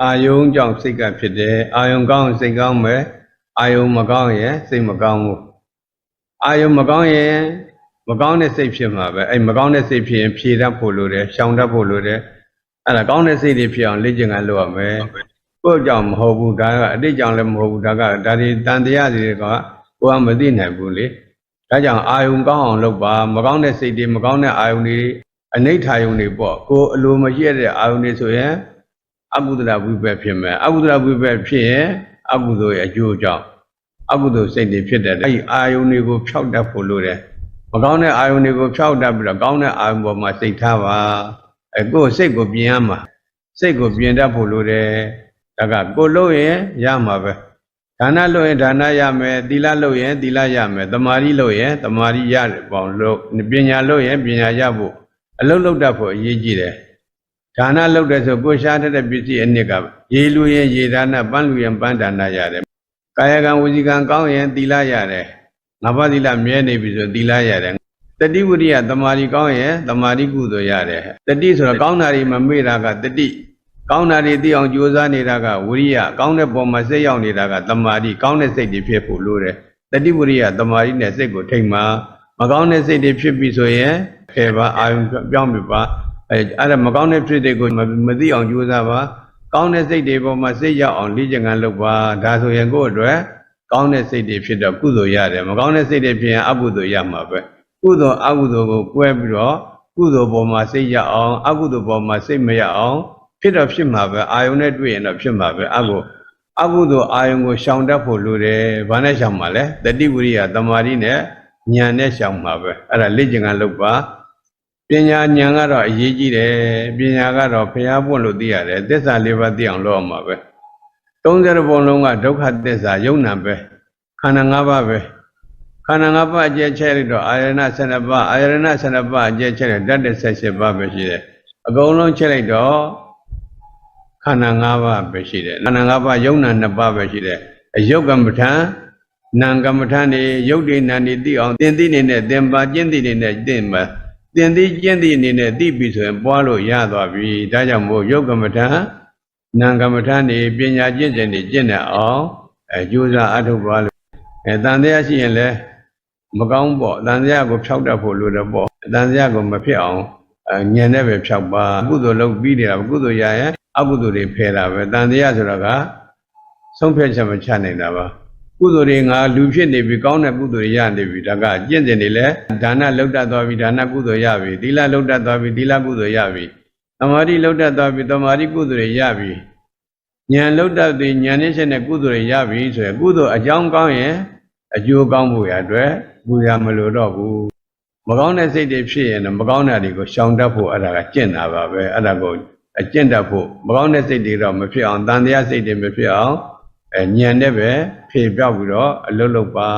အာယုံကြောင့်စိတ်ကဖြစ်တယ်အာယုံကောင်းရင်စိတ်ကောင်းမယ်အာယုံမကောင်းရင်စိတ်မကောင်းဘူးအာယုံမကောင်းရင်မကောင်းတဲ့စိတ်ဖြစ်မှာပဲအဲ့မကောင်းတဲ့စိတ်ဖြစ်ရင်ဖြေတတ်ဖို့လိုတယ်ရှောင်တတ်ဖို့လိုတယ်အဲ့ဒါကောင်းတဲ့စိတ်တွေဖြစ်အောင်လေ့ကျင့်ကလုပ်ရမယ်ကိုယ့်ကြောင့်မဟုတ်ဘူးဒါကအတိတ်ကြောင့်လည်းမဟုတ်ဘူးဒါကဒါတွေတန်တရားတွေကကိုယ်ကမသိနိုင်ဘူးလေဒါကြောင့်အာယုံကောင်းအောင်လုပ်ပါမကောင်းတဲ့စိတ်တွေမကောင်းတဲ့အာယုံတွေအနိဋ္ဌာယုံတွေပေါ့ကိုယ်အလိုမရှိတဲ့အာယုံတွေဆိုရင် အကုသလဝိပက်ဖြစ်မယ်အကုသလဝိပက်ဖြစ်ရင်အကုသိုလ်ရဲ့အကျိုးကြောင့်အကုသိုလ်စိတ်တွေဖြစ်တဲ့အဲဒီအာယုန်တွေကိုဖျောက်တတ်ဖို့လိုတယ်မကောင်းတဲ့အာယုန်တွေကိုဖျောက်တတ်ပြီးတော့ကောင်းတဲ့အာယုန်ပေါ်မှာစိတ်ထားပါအဲကိုယ်စိတ်ကိုပြင်ရမှာစိတ်ကိုပြင်တတ်ဖို့လိုတယ်ဒါကကိုယ်လို့ရင်ရမှာပဲဒါနလို့ရင်ဒါနရမယ်သီလလို့ရင်သီလရမယ်တမာရီလို့ရင်တမာရီရတယ်ပေါ့လို့ပညာလို့ရင်ပညာရဖို့အလုံးလုံးတတ်ဖို့အရေးကြီးတယ် ဒါနလုပ်တဲ့ဆိုကိုရှားတဲ့ပစ္စည်းအနစ်ကရေလူရင်ရေဒါနပန်းလူရင်ပန်းဒါနရတယ်။ကာယကံဝစီကံကောင်းရင်သီလရတယ်။ငါးပါးသီလမြဲနေပြီဆိုသီလရတယ်။တတိဝိရိယတမာရီကောင်းရင်တမာရီကုသိုလ်ရတယ်။တတိဆိုတော့ကောင်းတာတွေမမေ့တာကတတိကောင်းတာတွေသိအောင်ကြိုးစားနေတာကဝိရိယကောင်းတဲ့ပုံမှာစိတ်ရောက်နေတာကတမာရီကောင်းတဲ့စိတ်တွေဖြစ်ဖို့လိုတယ်။တတိဝိရိယတမာရီနဲ့စိတ်ကိုထိတ်မှာမကောင်းတဲ့စိတ်တွေဖြစ်ပြီဆိုရင်ဖေပါအာယုံပြောင်းပြီပါ အဲအဲ့ဒါမကောင်းတဲ့ဖြစ်တဲ့ကိုမမသိအောင်ကြိုးစားပါကောင်းတဲ့စိတ်တွေပေါ်မှာစိတ်ရောက်အောင်လေ့ကျင့်ခန်းလုပ်ပါဒါဆိုရင်ကိုယ့်အတွက်ကောင်းတဲ့စိတ်တွေဖြစ်တော့ကုသိုလ်ရတယ်မကောင်းတဲ့စိတ်တွေဖြစ်ရင်အကုသိုလ်ရမှာပဲကုသိုလ်အကုသိုလ်ကိုကွဲပြီးတော့ကုသိုလ်ပေါ်မှာစိတ်ရအောင်အကုသိုလ်ပေါ်မှာစိတ်မရအောင်ဖြစ်တော့ဖြစ်မှာပဲအာယုန်နဲ့တွေ့ရင်တော့ဖြစ်မှာပဲအကုအကုသိုလ်အာယုန်ကိုရှောင်တတ်ဖို့လိုတယ်ဘာနဲ့ရှောင်မှာလဲတတိဝိရိယတမာတိနဲ့ဉာဏ်နဲ့ရှောင်မှာပဲအဲ့ဒါလေ့ကျင့်ခန်းလုပ်ပါပ ညာဉာဏ်ကတော့အရေးကြီးတယ်ပညာကတော့ဖျားပွင့်လို့သိရတယ်သစ္စာလေးပါးသိအောင်လုပ်အောင်ပါပဲ30ပုံလုံးကဒုက္ခသစ္စာယုံနာပဲခန္ဓာ၅ပါးပဲခန္ဓာ၅ပါးအကျက်ချဲလိုက်တော့အာရဏ12ပါးအာရဏ12ပါးအကျက်ချဲလိုက်ဓာတ်18ပါးပဲရှိတယ်အကုန်လုံးချက်လိုက်တော့ခန္ဓာ၅ပါးပဲရှိတယ်ခန္ဓာ၅ပါးယုံနာ2ပါးပဲရှိတယ်အယုတ်ကမ္မထံနာမ်ကမ္မထံနေယုတ်ဒိနာနေသိအောင်သင်သိနေနဲ့သင်ပါကျင့်သိနေနဲ့သင်ပါ သင်သိကျင့်သိအနေနဲ့သိပြီဆိုရင်ပွားလို့ရသွားပြီဒါကြောင့်မို့ယုတ်ကမ္မထာနာမ်ကမ္မထာနေပညာကျင့်စဉ်တွေကျင့်နေအောင်အဲကြိုးစားအထုတ်ပါလို့အဲတန်တရားရှိရင်လည်းမကောင်းပေါ့တန်တရားကိုဖြောက်တတ်ဖို့လိုတယ်ပေါ့တန်တရားကိုမဖြစ်အောင်အဲညံနဲ့ပဲဖြောက်ပါကုသိုလ်လုပ်ပြီးနေတာကုသိုလ်ရရင်အကုသိုလ်တွေဖယ်တာပဲတန်တရားဆိုတော့ကဆုံးဖြတ်ချက်မချနိုင်တာပါ ကုသိုလ်တွေငါလူဖြစ်နေပြီကောင်းတဲ့ကုသိုလ်တွေရနေပြီဒါကကျင့်စဉ်တွေလည်းဒါနလုတ်တတ်သွားပြီဒါနကုသိုလ်ရပြီသီလလုတ်တတ်သွားပြီသီလကုသိုလ်ရပြီသမာဓိလုတ်တတ်သွားပြီသမာဓိကုသိုလ်တွေရပြီဉာဏ်လုတ်တတ်သည်ဉာဏ်နဲ့ချက်နဲ့ကုသိုလ်တွေရပြီဆိုရင်ကုသိုလ်အကြောင်းကောင်းရင်အကျိုးကောင်းဖို့ရအတွက်ဘူရမလိုတော့ဘူးမကောင်းတဲ့စိတ်တွေဖြစ်ရင်တော့မကောင်းတာတွေကိုရှောင်တတ်ဖို့အဲ့ဒါကကျင့်တာပါပဲအဲ့ဒါကိုအကျင့်တတ်ဖို့မကောင်းတဲ့စိတ်တွေတော့မဖြစ်အောင်တန်တရားစိတ်တွေမဖြစ်အောင် အဲညံတဲ့ပဲဖြေပြောက်ပြီးတော့အလုတ်လုတ်ပါ